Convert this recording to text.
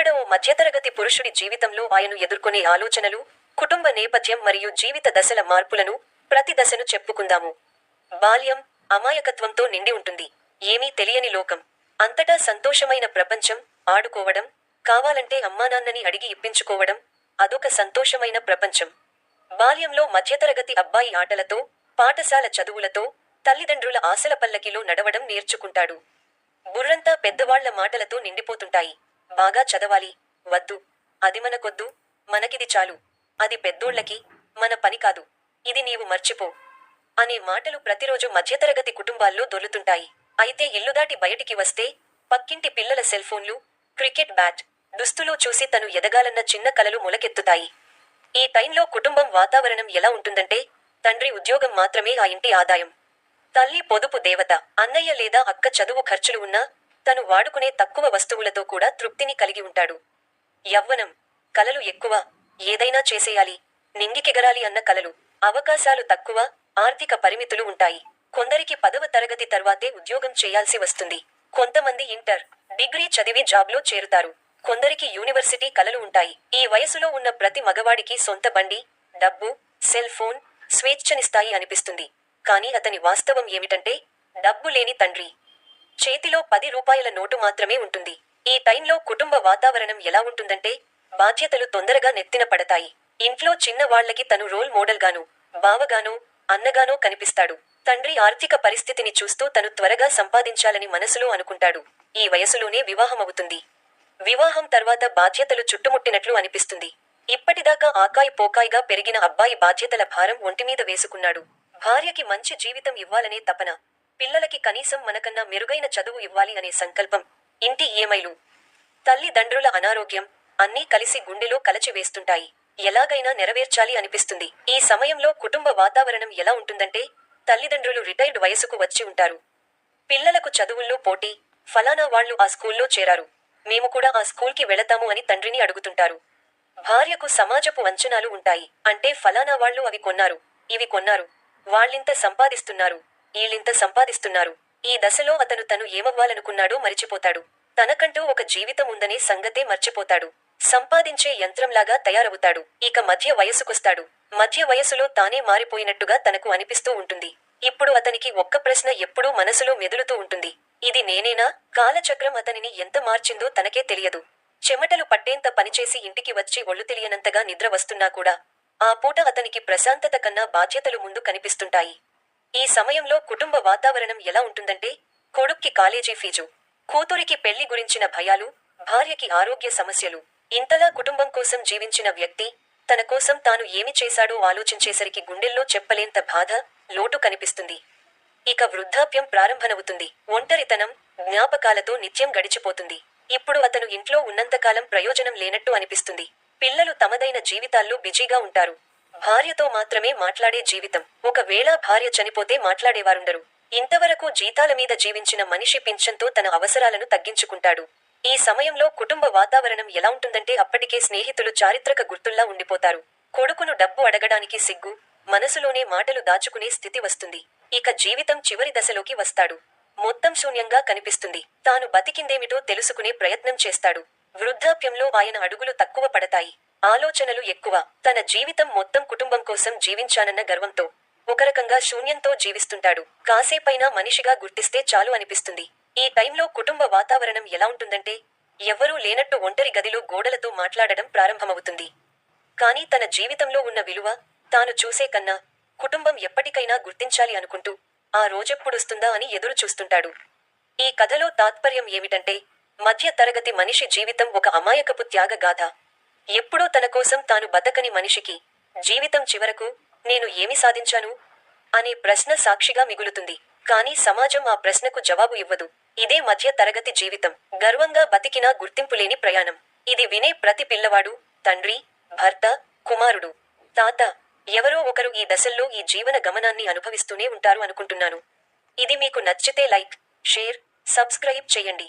ఇక్కడ ఓ మధ్యతరగతి పురుషుడి జీవితంలో ఆయన ఎదుర్కొనే ఆలోచనలు కుటుంబ నేపథ్యం మరియు జీవిత దశల మార్పులను ప్రతి దశను చెప్పుకుందాము. బాల్యం అమాయకత్వంతో నిండి ఉంటుంది. ఏమీ తెలియని లోకం. అంతటా సంతోషమైన ప్రపంచం ఆడుకోవడం కావాలంటే అమ్మానాన్నని అడిగి ఇప్పించుకోవడం అదొక సంతోషమైన ప్రపంచం. బాల్యంలో మధ్యతరగతి అబ్బాయి ఆటలతో పాఠశాల చదువులతో తల్లిదండ్రుల ఆశల పల్లకిలో నడవడం నేర్చుకుంటాడు. బుర్రంతా పెద్దవాళ్ళ మాటలతో నిండిపోతుంటాయి. బాగా చదవాలి. వద్దు. అది మనకొద్దు. మనకిది చాలు. అది పెద్దోళ్ళకి మన పని కాదు. ఇది నీవు మర్చిపో. అనే మాటలు ప్రతిరోజు మధ్యతరగతి కుటుంబాల్లో దొల్లుతుంటాయి అయితే ఇల్లు దాటి బయటికి వస్తే పక్కింటి పిల్లల సెల్ఫోన్లు క్రికెట్ బ్యాట్ దుస్తులు చూసి తను ఎదగాలన్న చిన్న కలలు మొలకెత్తుతాయి. ఈ టైంలో కుటుంబం వాతావరణం ఎలా ఉంటుందంటే తండ్రి ఉద్యోగం మాత్రమే ఆ ఇంటి ఆదాయం. తల్లి పొదుపు దేవత అన్నయ్య లేదా అక్క చదువు ఖర్చులు ఉన్నా తను వాడుకునే తక్కువ వస్తువులతో కూడా తృప్తిని కలిగి ఉంటాడు. యవ్వనం కలలు ఎక్కువ ఏదైనా చేసేయాలి నింగికెగరాలి అన్న కలలు అవకాశాలు తక్కువ ఆర్థిక పరిమితులు ఉంటాయి. కొందరికి పదవ తరగతి తర్వాతే ఉద్యోగం చేయాల్సి వస్తుంది. కొంతమంది ఇంటర్ డిగ్రీ చదివి జాబ్లో చేరుతారు. కొందరికి యూనివర్సిటీ కలలు ఉంటాయి. ఈ వయసులో ఉన్న ప్రతి మగవాడికి సొంత బండి డబ్బు సెల్ ఫోన్ స్వేచ్ఛనిస్తాయి అనిపిస్తుంది. కానీ అతని వాస్తవం ఏమిటంటే డబ్బు లేని తండ్రి. చేతిలో పది రూపాయల నోటు మాత్రమే ఉంటుంది. ఈ టైంలో కుటుంబ వాతావరణం ఎలా ఉంటుందంటే బాధ్యతలు తొందరగా నెత్తిన పడతాయి. ఇంట్లో చిన్నవాళ్ళకి తను రోల్ మోడల్గాను బావగానో అన్నగానో కనిపిస్తాడు. తండ్రి ఆర్థిక పరిస్థితిని చూస్తూ తను త్వరగా సంపాదించాలని మనసులో అనుకుంటాడు. ఈ వయసులోనే వివాహమవుతుంది. వివాహం తర్వాత బాధ్యతలు చుట్టుముట్టినట్లు అనిపిస్తుంది. ఇప్పటిదాకా ఆకాయి పోకాయిగా పెరిగిన అబ్బాయి బాధ్యతల భారం ఒంటిమీద వేసుకున్నాడు. భార్యకి మంచి జీవితం ఇవ్వాలనే తపన. పిల్లలకి కనీసం మనకన్నా మెరుగైన చదువు ఇవ్వాలి అనే సంకల్పం ఇంటి ఈఎంఐలు. తల్లిదండ్రుల అనారోగ్యం అన్నీ కలిసి గుండెలో కలచి వేస్తుంటాయి. ఎలాగైనా నెరవేర్చాలి అనిపిస్తుంది. ఈ సమయంలో కుటుంబ వాతావరణం ఎలా ఉంటుందంటే తల్లిదండ్రులు రిటైర్డ్ వయసుకు వచ్చి ఉంటారు. పిల్లలకు చదువుల్లో పోటీ ఫలానా వాళ్ళు ఆ స్కూల్లో చేరారు. మేము కూడా ఆ స్కూల్కి వెళతాము అని తండ్రిని అడుగుతుంటారు. భార్యకు సమాజపు అంచనాలు ఉంటాయి. అంటే ఫలానా వాళ్ళు అవి కొన్నారు ఇవి కొన్నారు. వాళ్ళింత సంపాదిస్తున్నారు ఈళ్ళింత సంపాదిస్తున్నారు. ఈ దశలో అతను తను ఏమవ్వాలనుకున్నాడో మరిచిపోతాడు. తనకంటూ ఒక జీవితం ఉందనే సంగతే మర్చిపోతాడు. సంపాదించే యంత్రంలాగా తయారవుతాడు. ఇక మధ్య వయసుకొస్తాడు. మధ్య వయసులో తానే మారిపోయినట్టుగా తనకు అనిపిస్తూ ఉంటుంది. ఇప్పుడు అతనికి ఒక్క ప్రశ్న ఎప్పుడూ మనసులో మెదులుతూ ఉంటుంది. ఇది నేనేనా? కాలచక్రం అతనిని ఎంత మార్చిందో తనకే తెలియదు. చెమటలు పట్టేంత పనిచేసి ఇంటికి వచ్చి ఒళ్ళు తెలియనంతగా నిద్ర వస్తున్నా కూడా ఆ పూట అతనికి ప్రశాంతత కన్నా బాధ్యతలు ముందు కనిపిస్తుంటాయి. ఈ సమయంలో కుటుంబ వాతావరణం ఎలా ఉంటుందంటే కొడుక్కి కాలేజీ ఫీజు కూతురికి పెళ్ళి గురించిన భయాలు భార్యకి ఆరోగ్య సమస్యలు. ఇంతలా కుటుంబం కోసం జీవించిన వ్యక్తి తన కోసం తాను ఏమి చేశాడో ఆలోచించేసరికి గుండెల్లో చెప్పలేంత బాధ లోటు కనిపిస్తుంది. ఇక వృద్ధాప్యం ప్రారంభమవుతుంది. ఒంటరితనం జ్ఞాపకాలతో నిత్యం గడిచిపోతుంది. ఇప్పుడు అతను ఇంట్లో ఉన్నంతకాలం ప్రయోజనం లేనట్టు అనిపిస్తుంది. పిల్లలు తమదైన జీవితాల్లో బిజీగా ఉంటారు. భార్యతో మాత్రమే మాట్లాడే జీవితం. ఒకవేళ భార్య చనిపోతే మాట్లాడేవారుండరు. ఇంతవరకు జీతాల మీద జీవించిన మనిషి పింఛన్తో తన అవసరాలను తగ్గించుకుంటాడు. ఈ సమయంలో కుటుంబ వాతావరణం ఎలా ఉంటుందంటే అప్పటికే స్నేహితులు చారిత్రక గుర్తుల్లా ఉండిపోతారు. కొడుకును డబ్బు అడగడానికి సిగ్గు మనసులోనే మాటలు దాచుకునే స్థితి వస్తుంది. ఇక జీవితం చివరి దశలోకి వస్తాడు. మొత్తం శూన్యంగా కనిపిస్తుంది. తాను బతికిందేమిటో తెలుసుకునే ప్రయత్నం చేస్తాడు. వృద్ధాప్యంలో ఆయన అడుగులు తక్కువ పడతాయి. ఆలోచనలు ఎక్కువ. తన జీవితం మొత్తం కుటుంబం కోసం జీవించానన్న గర్వంతో ఒక రకంగా శూన్యంతో జీవిస్తుంటాడు. కాసేపైనా మనిషిగా గుర్తిస్తే చాలు అనిపిస్తుంది. ఈ టైంలో కుటుంబ వాతావరణం ఎలా ఉంటుందంటే ఎవ్వరూ లేనట్టు ఒంటరి గదిలో గోడలతో మాట్లాడడం ప్రారంభమవుతుంది. కానీ తన జీవితంలో ఉన్న విలువ తాను చూసే కన్నా కుటుంబం ఎప్పటికైనా గుర్తించాలి అనుకుంటూ ఆ రోజెప్పుడొస్తుందా అని ఎదురు చూస్తుంటాడు. ఈ కథలో తాత్పర్యం ఏమిటంటే మధ్య తరగతి మనిషి జీవితం ఒక అమాయకపు త్యాగగాథ. ఎప్పుడూ తన కోసం తాను బతకని మనిషికి జీవితం చివరకు నేను ఏమి సాధించాను అనే ప్రశ్న సాక్షిగా మిగులుతుంది. కానీ సమాజం ఆ ప్రశ్నకు జవాబు ఇవ్వదు. ఇదే మధ్య తరగతి జీవితం. గర్వంగా బతికినా గుర్తింపులేని ప్రయాణం. ఇది వినే ప్రతి పిల్లవాడు తండ్రి భర్త కుమారుడు తాత ఎవరో ఒకరు ఈ దశల్లో ఈ జీవన గమనాన్ని అనుభవిస్తూనే ఉంటారు అనుకుంటున్నాను. ఇది మీకు నచ్చితే లైక్ షేర్ సబ్స్క్రైబ్ చేయండి.